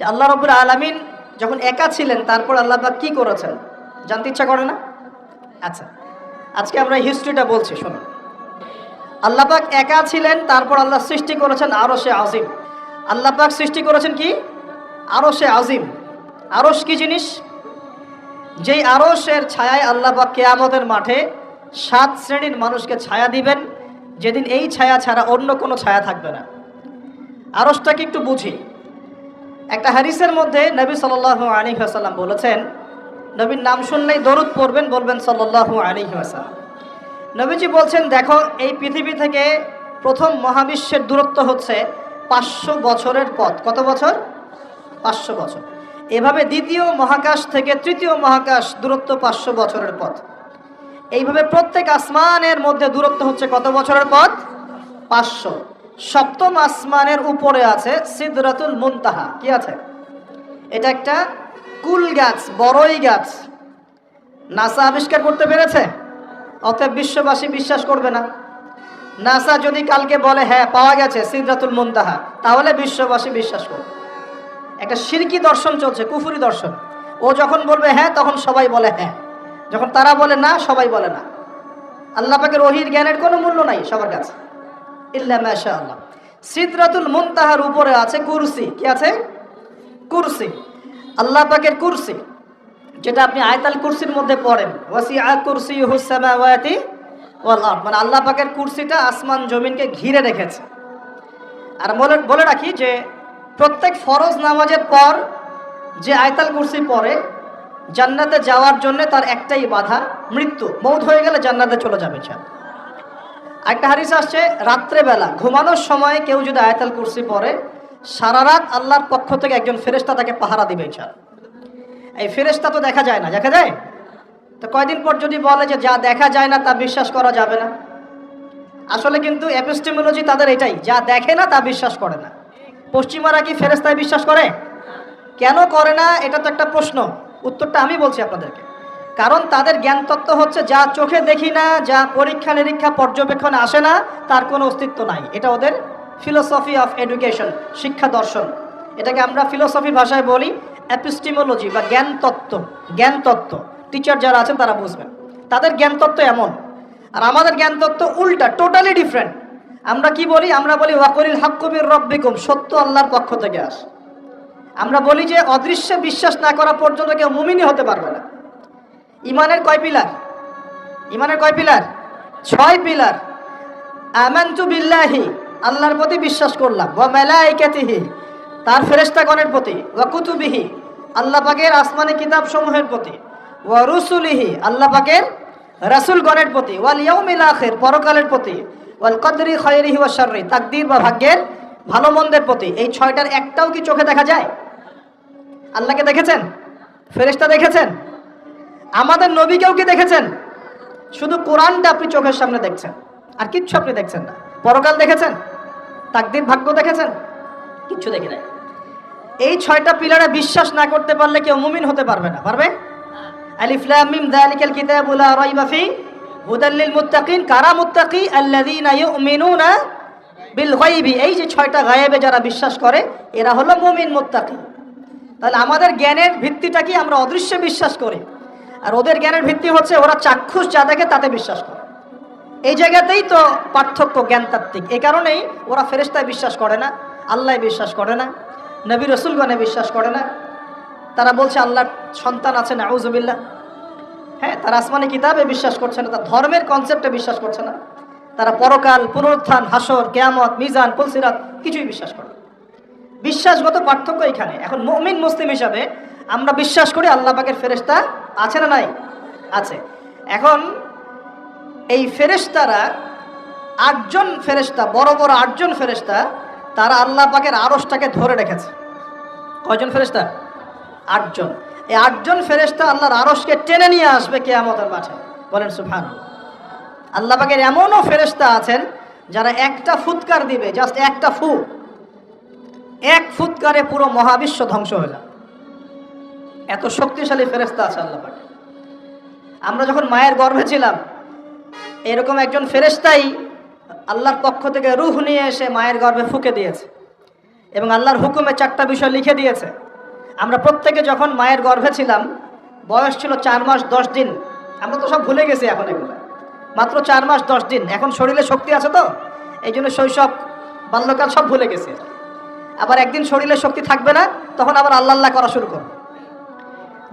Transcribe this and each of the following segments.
যে আল্লাহ রবুল আলমিন যখন একা ছিলেন, তারপর আল্লাহ পাক কি করেছেন? জানতে ইচ্ছা করে না? আচ্ছা আজকে আমরা হিস্ট্রিটা বলছি শুনুন আল্লাহ পাক একা ছিলেন, তারপর আল্লাহ সৃষ্টি করেছেন আরও সে আজিম। আল্লাহ পাক সৃষ্টি করেছেন কি? আরও সে আজিম। আরস কি জিনিস? যেই আরসের ছায়ায় আল্লাহ পাক কেয়ামতের মাঠে সাত শ্রেণির মানুষকে ছায়া দিবেন, যেদিন এই ছায়া ছাড়া অন্য কোনো ছায়া থাকবে না। আরসটাকে একটু বুঝি। একটা হারিসের মধ্যে নবী সাল আলী আসাল্লাম বলেছেন, নবীর নাম শুনলেই দরুদ পড়বেন বলবেন সাল্লাল্লাহু আলাইহি ওয়াসাল্লাম। নবীজি বলছেন, দেখো, এই পৃথিবী থেকে প্রথম মহাবিশ্বের দূরত্ব হচ্ছে পাঁচশো বছরের পথ। কত বছর? পাঁচশো বছর। এভাবে দ্বিতীয় মহাকাশ থেকে তৃতীয় মহাকাশ দূরত্ব পাঁচশো বছরের পথ। এইভাবে প্রত্যেক আসমানের মধ্যে দূরত্ব হচ্ছে কত বছরের পথ? পাঁচশো। সপ্তম আসমানের উপরে আছে সিদরাতুল মুনতাহা। কি আছে? এটা একটা কুল গাছ বড়ই গাছ। নাসা আবিষ্কার করতে পেরেছে? অতএব বিশ্ববাসী বিশ্বাস করবে না। নাসা যদি কালকে বলে হ্যাঁ পাওয়া গেছে সিদরাতুল মুনতাহা, তাহলে বিশ্ববাসী বিশ্বাস করবে। একটা সিরকি দর্শন চলছে, কুফুরি দর্শন। ও যখন বলবে হ্যাঁ তখন সবাই বলে হ্যাঁ। যখন তারা বলে, না, সবাই বলে, না। আল্লাহ পাকের ওহির জ্ঞানের কোনো মূল্য নাই সবার কাছে। ইল্লা মাশা আল্লাহ। সিদরাতুল মুনতাহার উপরে আছে কুরসি। কি আছে? কুরসি। আল্লাহ পাকের কুরসি, যেটা আপনি আয়তাল কুরসির মধ্যে পড়েন। ওয়াসিআ কুরসি হুসামাওয়াতি ওয়াল আরদ। মানে আল্লাহ পাকের কুরসিটা আসমান জমিনকে ঘিরে রেখেছে। আর বলে বলে রাখি যে, প্রত্যেক ফরজ নামাজের পর যে আয়তাল কুরসি পড়ে, জান্নাতে যাওয়ার জন্য তার একটাই বাধা, মৃত্যু। মৌত হয়ে গেলে জান্নাতে চলে যাবে ইনশাআল্লাহ। একটা হারিস আসছে, রাত্রেবেলা, ঘুমানোর সময় কেউ যদি আয়তাল কুরসি পরে সারা রাত আল্লাহর পক্ষ থেকে একজন ফেরেশতা তাকে পাহারা দিবে ইনশাআল্লাহ। এই ফেরেশতা তো দেখা যায় না, দেখা যায়? তো কয়দিন পর যদি বলে যে যা দেখা যায় না তা বিশ্বাস করা যাবে না। আসলে কিন্তু এপিস্টেমোলজি তাদের এটাই, যা দেখে না তা বিশ্বাস করে না। পশ্চিমারা কি ফেরেস্তায় বিশ্বাস করে? কেন করে না? এটা তো একটা প্রশ্ন। উত্তরটা আমি বলছি আপনাদেরকে। কারণ তাদের জ্ঞান তত্ত্ব হচ্ছে, যা চোখে দেখি না, যা পরীক্ষা নিরীক্ষা পর্যবেক্ষণ আসে না, তার কোনো অস্তিত্ব নাই। এটা ওদের ফিলোসফি অফ এডুকেশন শিক্ষা দর্শন। এটাকে আমরা ফিলোসফি ভাষায় বলি অ্যাপিস্টিমোলজি বা জ্ঞান তত্ত্ব জ্ঞান তত্ত্ব টিচার যারা আছেন, তারা বুঝবেন। তাদের জ্ঞান তত্ত্ব এমন। আর আমাদের জ্ঞান তত্ত্ব উল্টা টোটালি ডিফারেন্ট আমরা কি বলি? আমরা বলি ওয়াকরিল হাক্কুবির রব্বিকুম সত্য আল্লাহর পক্ষ থেকে আস। আমরা বলি যে, অদৃশ্যে বিশ্বাস না করা পর্যন্ত কেউ মুমিনই হতে পারবে না। ইমানের কয় পিলার? ইমানের কয় পিলার? ছয় পিলার। আমানতু বিল্লাহি, আল্লাহর প্রতি বিশ্বাস করলাম। ওয়া মালাইকাতিহি, তার ফেরেশতাগণের প্রতি। ওয়া কুতুবিহি, আল্লাহ পাকের আসমানি প্রতি। ওয়া রুসুলিহি, আল্লাহ পাকের রাসূলগণের প্রতি। ওয়াল ইয়াউমিল আখির, পরকালের প্রতি। ওয়াল কদরি খায়রিহি ওয়া শাররি, তাকদীর বা ভাগ্যের ভালো মন্দের প্রতি। এই ছয়টার একটাও কি চোখে দেখা যায়? আল্লাহকে দেখেছেন? ফেরেশতা দেখেছেন? আমাদের নবীকেও কি দেখেছেন? শুধু কোরআনটা আপনি চোখের সামনে দেখছেন, আর কিচ্ছু আপনি দেখছেন না। পরকাল দেখেছেন? তাকদির ভাগ্য দেখেছেন? কিচ্ছু দেখে নাই। এই ছয়টা পিলারে বিশ্বাস না করতে পারলে কেউ মুমিন হতে পারবে না, পারবে? আলিফ লাম মিম যালিকাল কিতাবু লা রাইবা ফি মুত্তাকিন কারা মুত্তাকি আল্লাযীনা ইউমিনুনা বিল গায়বি। এই যে ছয়টা গায়েবে যারা বিশ্বাস করে, এরা হলো মুমিন মুত্তাকি। তাহলে আমাদের জ্ঞানের ভিত্তিটা কি? আমরা অদৃশ্যে বিশ্বাস করি। আর ওদের জ্ঞানের ভিত্তি হচ্ছে ওরা চাক্ষুষ যা দেখে তাতে বিশ্বাস করে। এই জায়গাতেই তো পার্থক্য জ্ঞানতাত্ত্বিক। এ কারণেই ওরা ফেরেস্তায় বিশ্বাস করে না আল্লাহ বিশ্বাস করে না, নবী রসুলগণে বিশ্বাস করে না। তারা বলছে, আল্লাহর সন্তান আছে না আউজবিল্লা হ্যাঁ তারা আসমানি কিতাবে বিশ্বাস করছে না, তার ধর্মের কনসেপ্টে বিশ্বাস করছে না। তারা পরকাল, পুনরুত্থান, হাসর, কেয়ামত, মিজান পুলসিরাত কিছুই বিশ্বাস করে। বিশ্বাসগত পার্থক্য এখানে। এখন মমিন মুসলিম হিসাবে আমরা বিশ্বাস করি আল্লাহ পাকের ফেরেস্তা আছে না নাই? আছে। এখন এই ফেরেশতারা আটজন ফেরেশতা, বড় বড় আটজন ফেরেশতা, তারা আল্লাহ পাকের আড়সটাকে ধরে রেখেছে। কয়জন ফেরেশতা? আটজন। এই আটজন ফেরেশতা আল্লাহর আড়সকে টেনে নিয়ে আসবে কেয়ামতের মাঠে। বলেন সুফান আল্লাহ পাকের এমনও ফেরেশতা আছেন যারা একটা ফুৎকার দিবে, জাস্ট একটা ফু। এক ফুৎকারে পুরো মহাবিশ্ব ধ্বংস হয়ে যায় এত শক্তিশালী ফেরেশতা আছে আল্লাহ পাকে। আমরা যখন মায়ের গর্ভে ছিলাম, এরকম একজন ফেরেস্তাই আল্লাহর পক্ষ থেকে রুহ নিয়ে এসে মায়ের গর্ভে ফুকে দিয়েছে এবং আল্লাহর হুকুমে চারটা বিষয় লিখে দিয়েছে। আমরা প্রত্যেকে যখন মায়ের গর্ভে ছিলাম, বয়স ছিল চার মাস দশ দিন। আমরা তো সব ভুলে গেছি এখন এগুলো। মাত্র চার মাস দশ দিন। এখন শরীরে শক্তি আছে তো? এই জন্য শৈশব, বাল্যকাল সব ভুলে গেছে। আবার একদিন শরীরে শক্তি থাকবে না, তখন আবার আল্লাহ আল্লাহ করা শুরু করবে।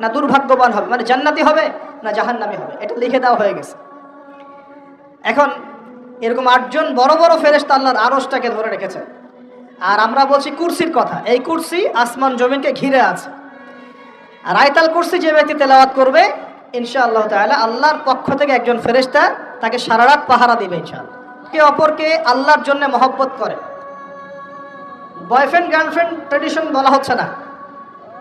না দুর্ভাগ্যবান হবে মানে জান্নাতি হবে না জাহান্নামি হবে। এটা লিখে দেওয়া হয়ে গেছে। এখন এরকম আটজন বড় বড় ফেরেশতা আল্লাহর আরসটাকে ধরে রেখেছে। আর আমরা বলছি কুরসির কথা, এই কুরসি আসমান জমিনকে ঘিরে আছে। আর আয়তাল কুরসি যে ব্যক্তি তেলাওয়াত করবে, ইনশাআল্লাহ তাআলা আল্লাহর পক্ষ থেকে একজন ফেরেশতা তাকে সারা রাত পাহারা দিবে ইনশাআল্লাহ। কে অপরকে আল্লাহর জন্য মহব্বত করে। বয়ফ্রেন্ড, গার্লফ্রেন্ড ট্রেডিশন বলা হচ্ছে না।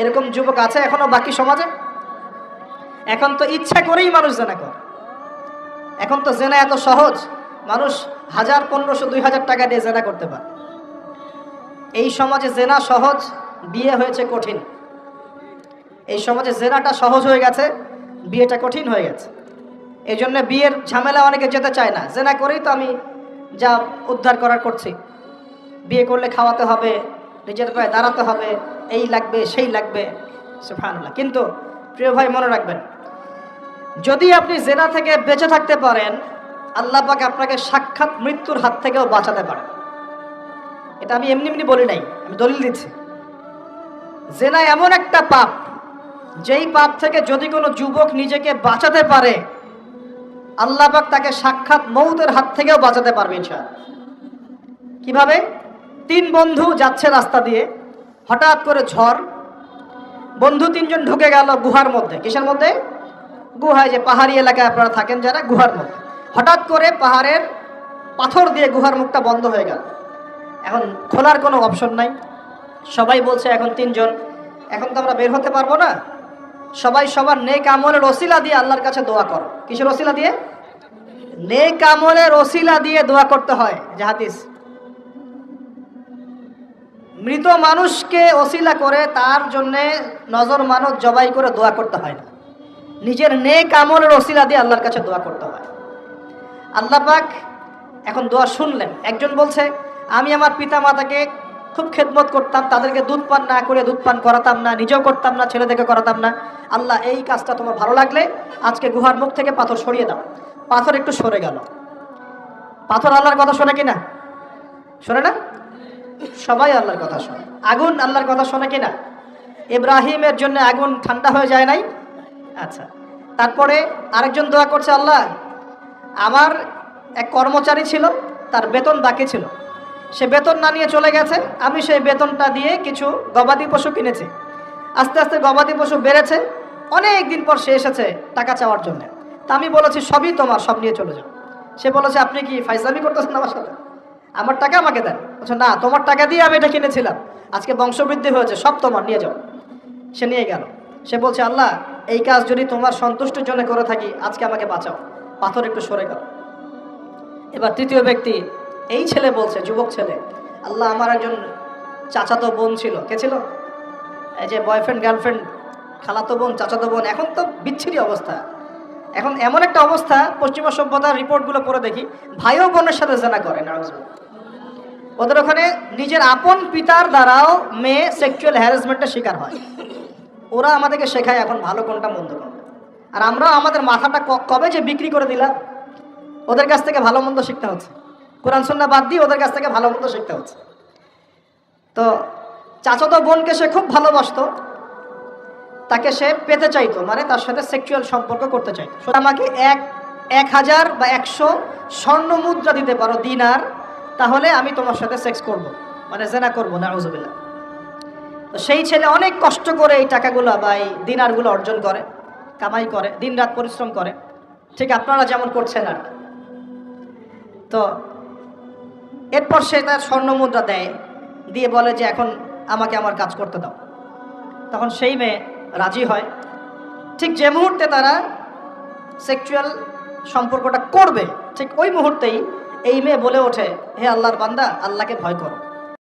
এরকম যুবক আছে এখনও বাকি সমাজে? এখন তো ইচ্ছা করেই মানুষ জেনা করে। এখন তো জেনা এত সহজ, মানুষ হাজার, পনেরোশো, দুই হাজার টাকা দিয়ে জেনা করতে পারে। এই সমাজে জেনা সহজ, বিয়ে হয়েছে কঠিন। এই সমাজে জেনাটা সহজ হয়ে গেছে, বিয়েটা কঠিন হয়ে গেছে। এই জন্য বিয়ের ঝামেলা অনেকে যেতে চায় না। জেনা করেই তো আমি যা উদ্ধার করার করছি। বিয়ে করলে খাওয়াতে হবে, নিজের পায়ে দাঁড়াতে হবে এই লাগবে, সেই লাগবে। সুবহানাল্লাহ। কিন্তু প্রিয় ভাই, মনে রাখবেন, যদি আপনি জেনা থেকে বেঁচে থাকতে পারেন, আল্লাহ পাক আপনাকে সাক্ষাৎ মৃত্যুর হাত থেকেও বাঁচাতে পারেন। এটা আমি এমনি এমনি বলি নাই, আমি দলিল দিচ্ছি। জেনা এমন একটা পাপ, যেই পাপ থেকে যদি কোনো যুবক নিজেকে বাঁচাতে পারে, আল্লাহ পাক তাকে সাক্ষাৎ মৌতের হাত থেকেও বাঁচাতে পারবে, ইনশাআল্লাহ। কীভাবে? তিন বন্ধু যাচ্ছে রাস্তা দিয়ে হঠাৎ করে ঝড়, বন্ধু তিনজন ঢুকে গেল গুহার মধ্যে। কিসের মধ্যে? গুহায় যে পাহাড়ি এলাকায় আপনারা থাকেন যারা, গুহার মধ্যে। হঠাৎ করে পাহাড়ের পাথর দিয়ে গুহার মুখটা বন্ধ হয়ে গেল। এখন খোলার কোনো অপশন নাই। সবাই বলছে এখন তিনজন। এখন তো আমরা বের হতে পারব না। সবাই সবার নেক আমলের ওসিলা দিয়ে আল্লাহর কাছে দোয়া করো। কিসের ওসিলা দিয়ে? নেক আমলের ওসিলা দিয়ে দোয়া করতে হয়, জাহাদিস। মৃত মানুষকে ওসিলা করে, তার জন্যে নজর মানত জবাই করে দোয়া করতে হয় না। নিজের নেক আমলের ওসিলা দিয়ে আল্লাহর কাছে দোয়া করতে হয়। আল্লাহ পাক এখন দোয়া শুনলেন। একজন বলছে, আমি আমার পিতা মাতাকে খুব খেদমত করতাম, তাদেরকে দুধ পান না করে দুধ পান করাতাম না, নিজেও করতাম না, ছেলেদেরকে করাতাম না। আল্লাহ, এই কাজটা তোমার ভালো লাগলে আজকে গুহার মুখ থেকে পাথর সরিয়ে দাও। পাথর একটু সরে গেল। পাথর আল্লাহর কথা শোনে কিনা শোনে না? সবাই আল্লাহর কথা শোনে। আগুন আল্লাহর কথা শোনে কিনা? ইব্রাহিমের জন্য আগুন ঠান্ডা হয়ে যায় নাই? আচ্ছা তারপরে আরেকজন দোয়া করছে, আল্লাহ, আমার এক কর্মচারী ছিল, তার বেতন বাকি ছিল। সে বেতন না নিয়ে চলে গেছে, আমি সেই বেতনটা দিয়ে কিছু গবাদি পশু কিনেছি। আস্তে আস্তে গবাদি পশু বেড়েছে, অনেক দিন পর সে এসেছে টাকা চাওয়ার জন্য। তা আমি বলেছি, সবই তোমার, সব নিয়ে চলে যাও। সে বলেছে, আপনি কি ফাইজলামি করতেছেন আমার সাথে? আমার টাকা আমাকে দেন। বলছে না, তোমার টাকা দিয়ে আমি এটা কিনেছিলাম। আজকে বংশবৃদ্ধি হয়েছে, সব তোমার, নিয়ে যাও। সে নিয়ে গেল। সে বলছে, আল্লাহ, এই কাজ যদি তোমার সন্তুষ্টির জন্য করে থাকি, আজকে আমাকে বাঁচাও। পাথর একটু সরে গেল। এবার তৃতীয় ব্যক্তি, এই ছেলে বলছে, যুবক ছেলে, আল্লাহ আমার একজন চাচাতো বোন ছিল। কে ছিল? এই যে বয়ফ্রেন্ড গার্লফ্রেন্ড খালাতো বোন, চাচাতো বোন, এখন তো বিচ্ছিরি অবস্থা। এখন এমন একটা অবস্থা, পশ্চিমা সভ্যতার রিপোর্টগুলো পড়ে দেখি, ভাইও বোনের সাথে জানা করে, নাউজুবিল্লাহ। ওদের ওখানে নিজের আপন পিতার দ্বারাও মেয়ে সেক্সুয়াল হ্যারাসমেন্টের শিকার হয়। ওরা আমাদেরকে শেখায় এখন ভালো কোনটা, মন্দ কোনটা। আর আমরা আমাদের মাথাটা কবে যে বিক্রি করে দিলাম, ওদের কাছ থেকে ভালো, মন্দ শিখতে হচ্ছে। কোরআন সন্না বাদ দিয়ে ওদের কাছ থেকে ভালো, মন্দ শিখতে হচ্ছে। তো চাচাতো বোনকে সে খুব ভালোবাসতো। তাকে সে পেতে চাইতো মানে তার সাথে সেক্সুয়াল সম্পর্ক করতে চাইতো। আমাকে এক এক হাজার বা একশো স্বর্ণ মুদ্রা দিতে পারো, দিনার। তাহলে আমি তোমার সাথে সেক্স করব। মানে জেনা করব না আউজুবিল্লাহ তো সেই ছেলে অনেক কষ্ট করে এই টাকাগুলো বা এই দিনারগুলো অর্জন করে, কামাই করে, দিনরাত পরিশ্রম করে। ঠিক আপনারা যেমন করছেন আর তো এরপর সে তার স্বর্ণ মুদ্রা দেয়, দিয়ে বলে যে এখন আমাকে আমার কাজ করতে দাও। তখন সেই মেয়ে রাজি হয়। ঠিক যে মুহূর্তে তারা সেক্সুয়াল সম্পর্কটা করবে, ঠিক ওই মুহূর্তেই এই মেয়ে বলে ওঠে হে আল্লাহর বান্দা আল্লাহকে ভয় করো।